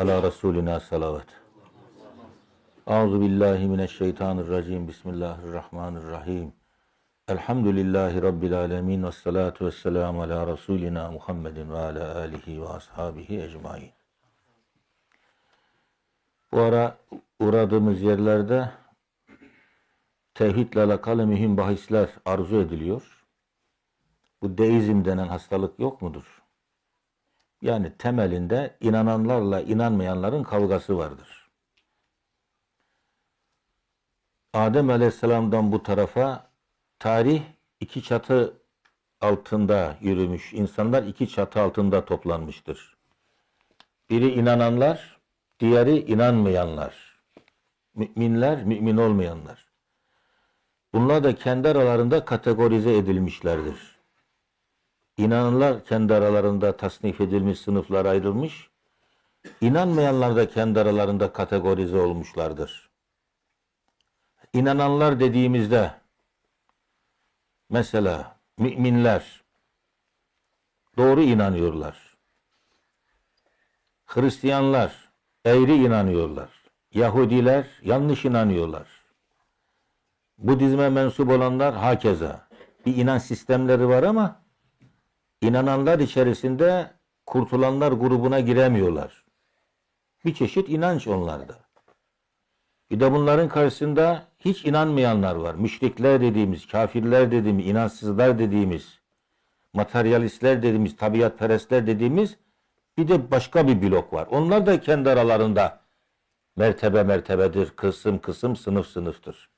Ala Resulina salavat. Euzu billahi mineşşeytanirracim. Bismillahirrahmanirrahim. Elhamdülillahi Rabbil alemin. Ve salatu ve selamu ala Resulina Muhammedin ve ala alihi ve ashabihi ecmain. Bu ara uğradığımız yerlerde tevhidle alakalı mühim bahisler arzu ediliyor. Bu deizm denen hastalık yok mudur? Yani temelinde inananlarla inanmayanların kavgası vardır. Adem Aleyhisselam'dan bu tarafa tarih iki çatı altında yürümüş. İnsanlar iki çatı altında toplanmıştır. Biri inananlar, diğeri inanmayanlar. Müminler, mümin olmayanlar. Bunlar da kendi aralarında kategorize edilmişlerdir. İnananlar kendi aralarında tasnif edilmiş, sınıflar ayrılmış. İnanmayanlar da kendi aralarında kategorize olmuşlardır. İnananlar dediğimizde mesela müminler doğru inanıyorlar. Hristiyanlar eğri inanıyorlar. Yahudiler yanlış inanıyorlar. Budizme mensup olanlar hakeza. Bir inanç sistemleri var ama inananlar içerisinde kurtulanlar grubuna giremiyorlar. Bir çeşit inanç onlarda. Bir de bunların karşısında hiç inanmayanlar var. Müşrikler dediğimiz, kafirler dediğimiz, inançsızlar dediğimiz, materyalistler dediğimiz, tabiatperestler dediğimiz bir de başka bir blok var. Onlar da kendi aralarında mertebe mertebedir, kısım kısım, sınıf sınıftır.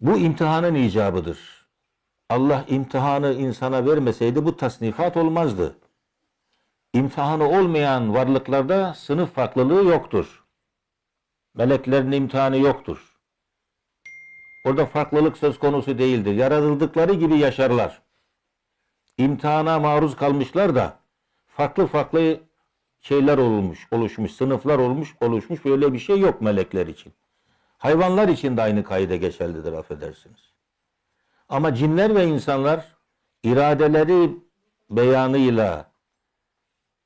Bu imtihanın icabıdır. Allah imtihanı insana vermeseydi bu tasnifat olmazdı. İmtihanı olmayan varlıklarda sınıf farklılığı yoktur. Meleklerin imtihanı yoktur. Orada farklılık söz konusu değildir. Yaratıldıkları gibi yaşarlar. İmtihana maruz kalmışlar da farklı farklı şeyler olmuş, oluşmuş, sınıflar olmuş, oluşmuş. Böyle bir şey yok melekler için. Hayvanlar için de aynı kaide geçerlidir affedersiniz. Ama cinler ve insanlar iradeleri beyanıyla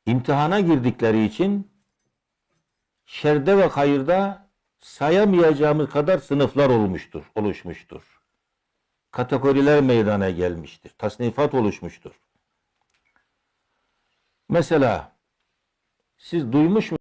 imtihana girdikleri için şerde ve hayırda sayamayacağımız kadar sınıflar olmuştur, oluşmuştur. Kategoriler meydana gelmiştir. Tasnifat oluşmuştur. Mesela siz duymuş mu?